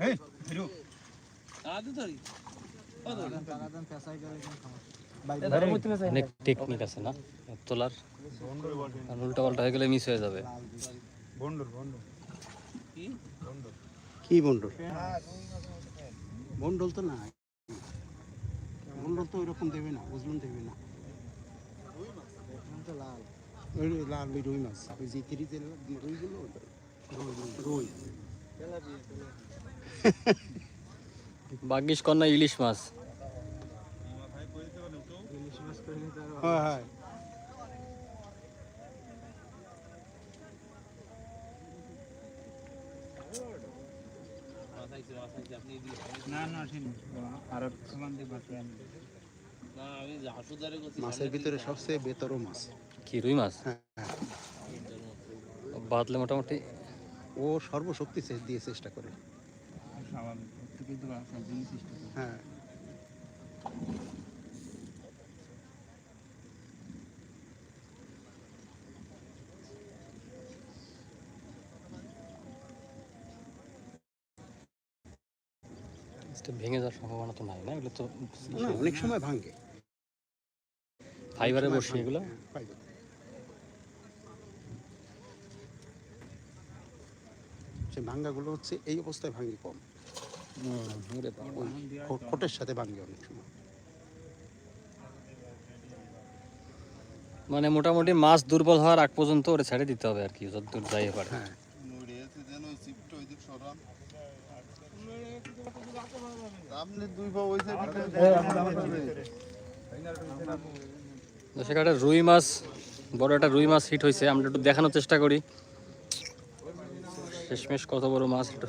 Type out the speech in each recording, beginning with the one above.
এই অনেক টেকনিক আছে না? তোলার। উল্টা পাল্টা হয়ে গেলে মিস হয়ে যাবে। কি? বন্ডল বন্ডল তো না বন্ডল তো ওইরকম দেবে না ওজন দেবে না। ওই লাল ওই রুই মাছ। ওই যে রুইগুলো রুই। বাগিস কন্যা ইলিশ মাছ। হ্যাঁ হ্যাঁ। মাছের ভিতরে সবচেয়ে বেতরও মাছ। কি রুই মাছ? হ্যাঁ বাদলে মোটামুটি ও সর্বশক্তি দিয়ে চেষ্টা করে। স্বাভাবিক চেষ্টা করি। হ্যাঁ। ভেঙে যাওয়ার সম্ভাবনা তো নাই না? এগুলো তো না অনেক সময় ভাঙে। ফাইবারে বসে এগুলো? হ্যাঁ, পাইবে। সে ভাঙ্গাগুলো হচ্ছে এই অবস্থায় ভাঙে কম। সাথে ভাঙে অনেক সময়। মানে মোটামুটি মাছ দুর্বল হওয়ার আগ পর্যন্ত ওটা ছেড়ে দিতে হবে আর কি যতদূর যাইতে পারে হ্যাঁ। সেখানে রুই মাছ বড় একটা রুই মাছ হিট হয়েছে আমরা একটু দেখানোর চেষ্টা করি। শেষমেশ কত বড় মাছ একটু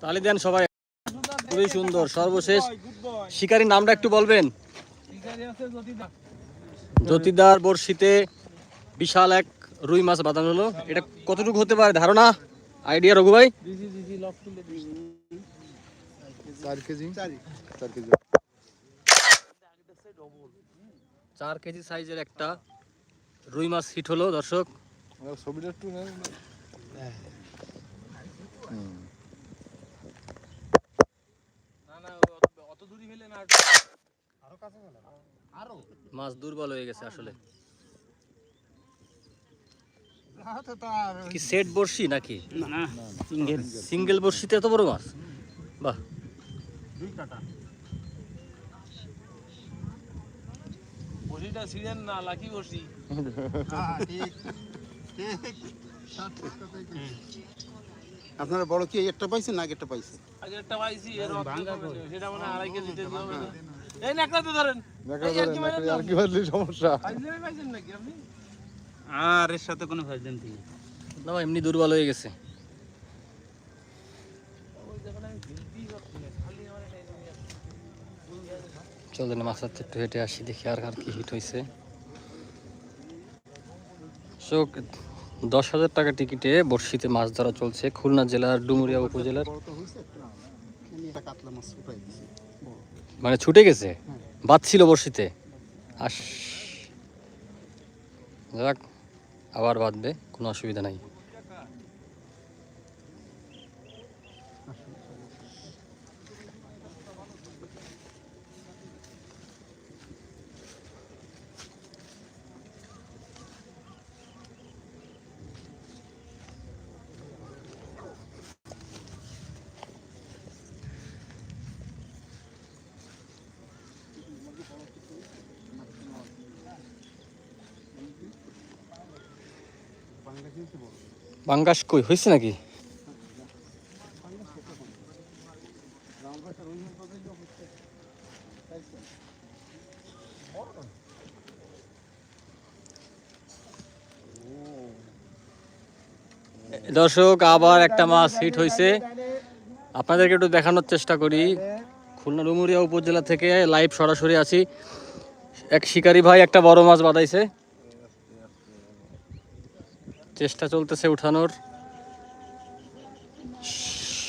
তাহলে দেন সবাই। খুবই সুন্দর সর্বশেষ। শিকারীর নামটা একটু বলবেন? জ্যোতিদার বর্ষিতে বিশাল এক রুই মাছ বাঁধানো হলো। এটা কতটুকু হতে পারে? ধারণা? আইডিয়া রঘু ভাই? চার কেজি। চার কেজি। সাইজের একটা রুই মাছ হিট হলো দর্শক। ছবিটা একটু মাছ দুর্বল হয়ে গেছে আসলে। কি সেট বড়শি নাকি? সিঙ্গেল সিঙ্গেল বড়শিতে এত বড় মাছ? বাহ। দুই কাটা। না লাকি বসি আপনারা বড় কি একটা পাইছেন না একটা পাইছি এর অর্ধেক হবে না। সেটা মানে আড়াই কেজি টেজি হবে। না। এই নেকড়াতে ধরেন। আর কি মারেন সমস্যা। পাইছেন নাকি আপনি? আর এর সাথে কোনো না এমনি দুর্বল হয়ে গেছে। চলেন মাছের একটু হেঁটে আসি দেখি আর আর কি হিট হয়েছে শোক দশ হাজার টাকা টিকিটে বর্ষিতে মাছ ধরা চলছে। খুলনা জেলার ডুমুরিয়া উপজেলার মানে ছুটে গেছে? বাঁধছিল বর্ষিতে আস যাক, আবার বাঁধবে, কোনো অসুবিধা নাই। বাঙ্গাস কই? হয়েছে নাকি? দর্শক, আবার একটা মাছ হিট হয়েছে আপনাদেরকে একটু দেখানোর চেষ্টা করি। খুলনা ডুমুরিয়া উপজেলা থেকে লাইভ সরাসরি আছি। এক শিকারি ভাই একটা বড় মাছ বাঁধাইছে। চেষ্টা চলতেছে উঠানোর।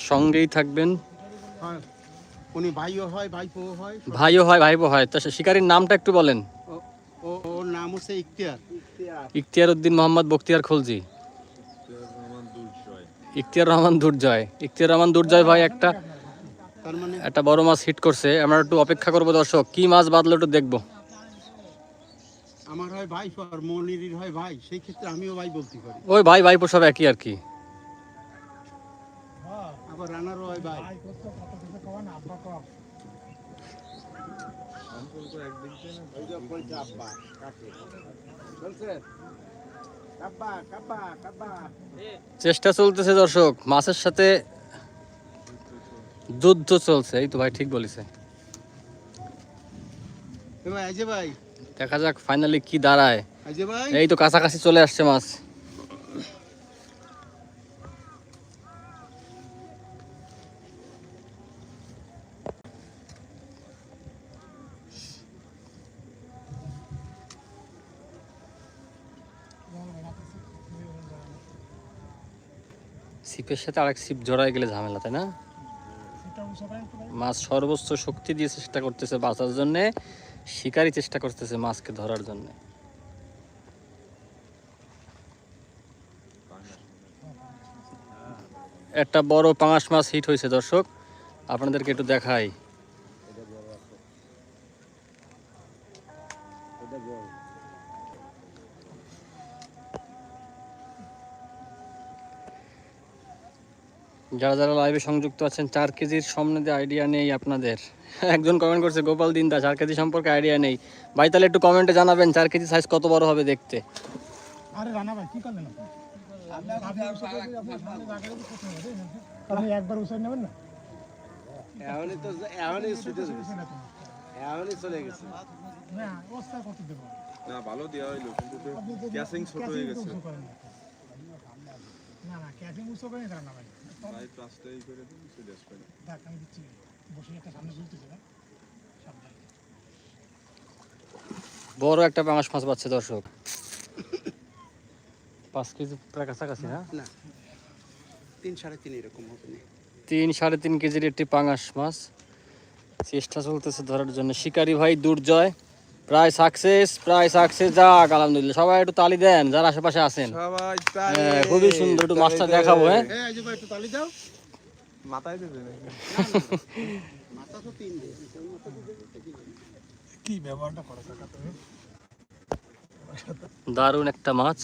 সঙ্গেই থাকবেন। উনি ভাইও হয় ভাইপো হয়। ভাইও হয় ভাইপো হয়। তা সে শিকারির নামটা একটু বলেন। ও- ও ওর নাম হচ্ছে ইখতিয়ার। ইখতিয়ার। উদ্দিন মোহাম্মদ বখতিয়ার খলজি। ইখতিয়ার রহমান দুর্জয়। ইখতিয়ার রহমান দুর্জয় ভাই একটা মানে একটা বড় মাছ হিট করছে। আমরা একটু অপেক্ষা করব দর্শক। কি মাছ বাঁধলো একটু দেখব। আমার হয় ভাই আর মনিরির হয় ভাই সেই ক্ষেত্রে আমিও ভাই বলতে পারি। ওই ভাই ভাইপো সব একই আর কি। আবার রানারও হয় ভাই। চেষ্টা চলতেছে দর্শক মাছের সাথে যুদ্ধ চলছে এই তো ভাই ঠিক বলেছে। ভাই ভাই দেখা যাক ফাইনালি কি দাঁড়ায়। এই তো কাছাকাছি চলে আসছে মাছ। সিপের সাথে আরেক সিপ জড়ায় গেলে ঝামেলা তাই না? মাছ সর্বোচ্চ শক্তি দিয়ে চেষ্টা করতেছে বাঁচার জন্য। শিকারই চেষ্টা করতেছে মাছকে ধরার জন্য। একটা বড় পাঙাশ মাছ হিট হয়েছে, দর্শক। আপনাদেরকে একটু দেখাই। যারা যারা লাইভে সংযুক্ত আছেন চার কেজির সম্বন্ধে আইডিয়া নেই আপনাদের। একজন কমেন্ট করছে গোপাল দিনদা চার কেজি সম্পর্কে আইডিয়া নেই। ভাই তাহলে একটু কমেন্টে জানাবেন চার কেজি সাইজ কত বড় হবে দেখতে। আরে রানা ভাই কি করলেন আপনি? একবার উৎসব নেবেন না? তো ছুটে চলে গেছে। না অবস্থা করতে দেবো? না ভালো হইল কিন্তু ছোট হয়ে গেছে। না। না ক্যাচিং রানা ভাই। তাই প্লাসটা এই করে দিন চলে আসবে না দেখ আমি দিচ্ছি। বসে একটা সামনে ঝুলতেছে না বড় একটা পাঙাশ মাছ পাচ্ছে দর্শক। পাঁচ কেজি প্রায় কাছাকাছি না না তিন সাড়ে তিন এরকম হবে না। তিন সাড়ে তিন কেজির একটি পাঙাশ মাছ। চেষ্টা চলতেছে ধরার জন্য। শিকারি ভাই দুর্জয় প্রায় সাকসেস প্রায় সাকসেস যাক আলহামদুলিল্লাহ। সবাই একটু তালি দেন যারা আশেপাশে আছেন। হ্যাঁ, খুবই সুন্দর একটু মাছটা দেখাবো হ্যাঁ। এই আজে ভাই একটু তালি দাও। মাথায় দেবে নাকি? মাথা তো তিন দিয়ে কি ব্যবহারটা করে কাকা তুমি দারুণ একটা মাছ।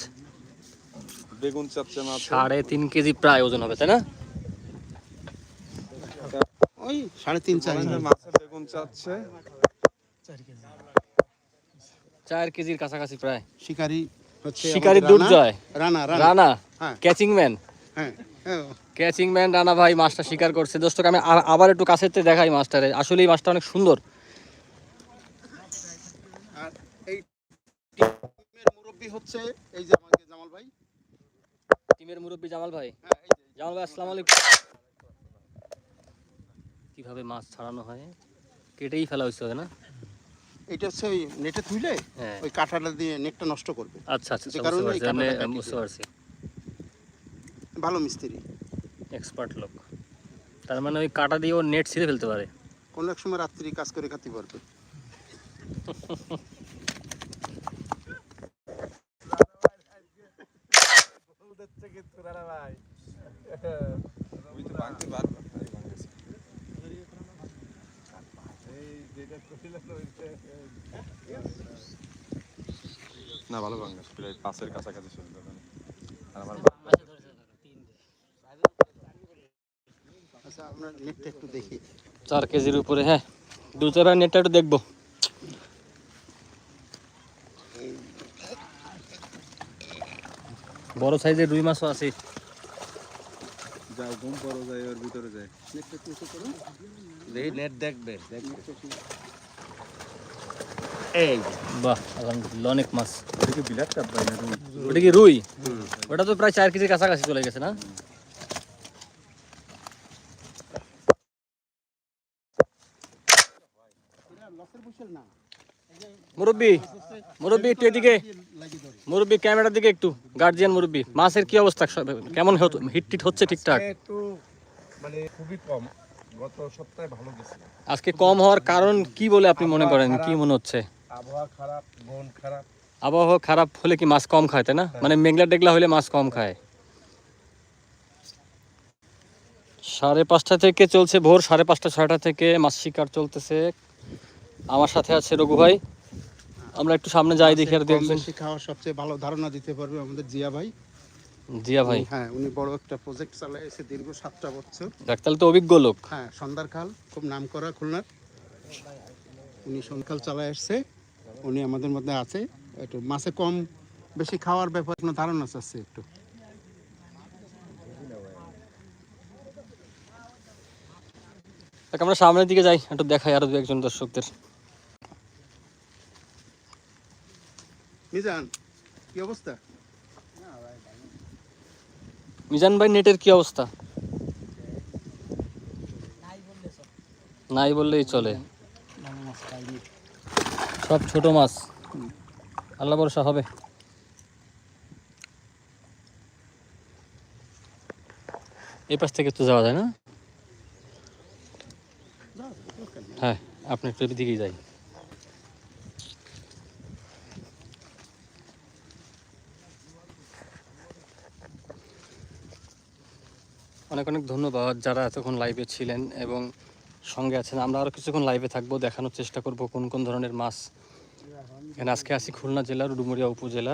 বেগুন চাচ্ছে মাছ। সাড়ে তিন কেজি প্রায় ওজন হবে তাই না? ওই সাড়ে তিন চার মাছের বেগুন চাচ্ছে চার কেজি। চার কেজির কাছাকাছি প্রায়। শিকারি হচ্ছে শিকারি আমাদের রানা। দুর্জয়? রানা ক্যাচিং ম্যান হ্যাঁ। ক্যাচিং ম্যান রানা ভাই মাছটা শিকার করছে। দোস্তক আমি আবার একটু কাছের থেকে দেখাই মাছটারে। আসলে এই মাছটা অনেক সুন্দর। আর এই টিমের মুরব্বী হচ্ছে এই যে আমাদের জামাল ভাই। টিমের মুরব্বী জামাল ভাই? হ্যাঁ জামাল ভাই আসসালামু আলাইকুম। কীভাবে মাছ ছাড়ানো হয়? কেটেই ফেলা হয়েছে না? এটা হচ্ছে ওই নেটে তুলে হ্যাঁ। ওই কাঁটাটা দিয়ে নেটটা নষ্ট করবে। আচ্ছা আচ্ছা যে বুঝতে কারণে এই পারছি কাঁটাটা বুঝতে পারছি ভালো মিস্ত্রি। এক্সপার্ট লোক। তার মানে ওই কাটা দিয়ে ও নেট ছিঁড়ে ফেলতে পারে। কোনো এক সময় রাত্রি কাজ করে খাতে পারবে। ওই তো ভাঙতে পারবে এই ভাঙতেছে। না ভালো ভাঙাস প্রায় পাঁচের কাছাকাছি চলে যাবে আর আমার আচ্ছা চার কেজির উপরে হ্যাঁ। দু চার নেটটা একটু দেখব। বড় সাইজের রুই মাছও আছে। যাও ঘুম পড়ো যায় ওর ভিতরে যায়। নেট দেখবে দেখবে। বাহ আলহামদুলিল্লাহ অনেক মাছ। ওটা কি রুই? ওটা তো প্রায় চার কেজির কাছাকাছি চলে গেছে না? মুরব্বি মুরব্বি একটু এদিকে। মুরব্বি ক্যামেরার দিকে একটু। গার্জিয়ান মুরব্বী মাছের কি অবস্থা? কেমন হিট টিট হচ্ছে ঠিকঠাক? মানে খুবই কম। গত সপ্তাহে ভালো গেছে। আজকে কম হওয়ার কারণ কি বলে আপনি মনে করেন? কি মনে হচ্ছে? আবহাওয়া খারাপ মন খারাপ। আবহাওয়া খারাপ হলে কি মাছ কম খায় তাই না? মানে মেঘলা টেগলা হলে মাছ কম খায়। সাড়ে পাঁচটা থেকে চলছে ভোর সাড়ে পাঁচটা ছয়টা থেকে মাছ শিকার চলতেছে। আমার সাথে আছে রঘু ভাই। আমরা একটু সামনে যাই দেখি আর দেখবেন খাওয়ার সবচেয়ে ভালো ধারণা দিতে পারবে আমাদের জিয়া ভাই। জিয়া ভাই। হ্যাঁ উনি বড় একটা প্রজেক্ট চালাইছে দীর্ঘ সাতটা বছর। ডাক্তার তো অভিজ্ঞ লোক। হ্যাঁ সন্ধ্যার খাল খুব নাম করা খুলনার। উনি সন্ধ্যাল চালায় আসছে উনি আমাদের মধ্যে আছে। একটু মাছে কম বেশি খাওয়ার ব্যাপারে কোনো ধারণা চাচ্ছে একটু? আমরা সামনের দিকে যাই একটু দেখাই আরও দু একজন দর্শকদের। মিজান কি অবস্থা? মিজান ভাই নেটের কি অবস্থা? নাই বললেই চলে। সব ছোট মাছ। আল্লাহ ভরসা হবে। এই পাশ থেকে তো যাওয়া যায় না? হ্যাঁ আপনি একটু দিকেই যাই। অনেক অনেক ধন্যবাদ যারা এতক্ষণ লাইভে ছিলেন এবং সঙ্গে আছেন। আমরা আরও কিছুক্ষণ লাইভে থাকব, দেখানোর চেষ্টা করব কোন কোন ধরনের মাছ আজকে আসি খুলনা জেলার ডুমুরিয়া উপজেলা